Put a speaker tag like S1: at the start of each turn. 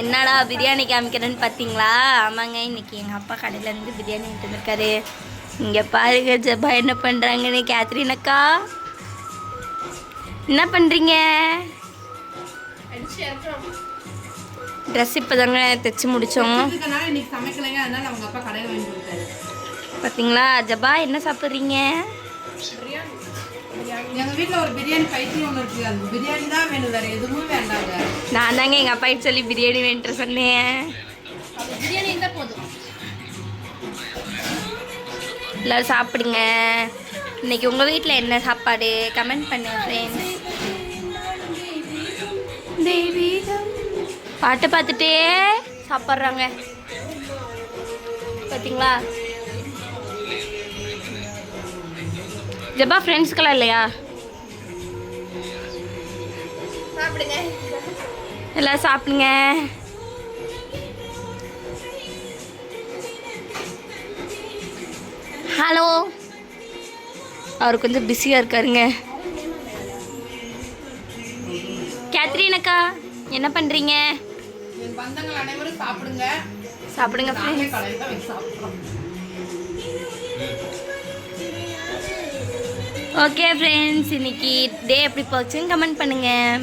S1: என்னடா பிரியாணி காமிக்கிறேன்னு பார்த்தீங்களா ஆமாங்க இன்னைக்கு எங்கள் அப்பா கடையிலேருந்து பிரியாணி எடுத்து வந்திருக்காரு. இங்கே பாருங்க ஜப்பா என்ன பண்ணுறாங்கன்னு கேத்ரின் அக்கா என்ன பண்ணுறீங்க ட்ரெஸ் இப்போ தாங்க தைச்சி முடித்தோம் பார்த்தீங்களா ஜபா என்ன சாப்பிட்றீங்க?
S2: எங்க வீட்ல ஒரு பிரியாணி பைத்தியம் ஒன்று இருக்கு அந்த பிரியாணி தான் வேணும். வேற எதுவும் வேண்டாங்க
S1: நான் தாங்க எங்கள் அப்பாயிட்டு சொல்லி பிரியாணி வேண்ட்டு சொன்னேன்.
S2: பிரியாணி இருந்தால் போதும்.
S1: எல்லோரும் சாப்பிடுங்க. இன்னைக்கு உங்கள் வீட்டில் என்ன சாப்பாடு? கமெண்ட் பண்ணுங்க ஃப்ரெண்ட்ஸ் தெய்வீகம் பாட்டு பார்த்துட்டே சாப்பிட்றாங்க. பார்த்தீங்களா ஜப்பா ஃப்ரெண்ட்ஸ்க்கெல்லாம் இல்லையா?
S2: சாப்பிடுங்க.
S1: எல்லாம் சாப்பிடுங்க. ஹலோ அவர் கொஞ்சம் பிஸியாக இருக்காருங்க. கேத்ரின் அக்கா என்ன பண்ணுறீங்க
S2: பந்தங்கள் அனைவரும் சாப்பிடுங்க.
S1: சாப்பிடுங்க ஓகே ஃப்ரெண்ட்ஸ் இன்னைக்கு டே எப்படி போச்சுன்னு கமெண்ட் பண்ணுங்கள்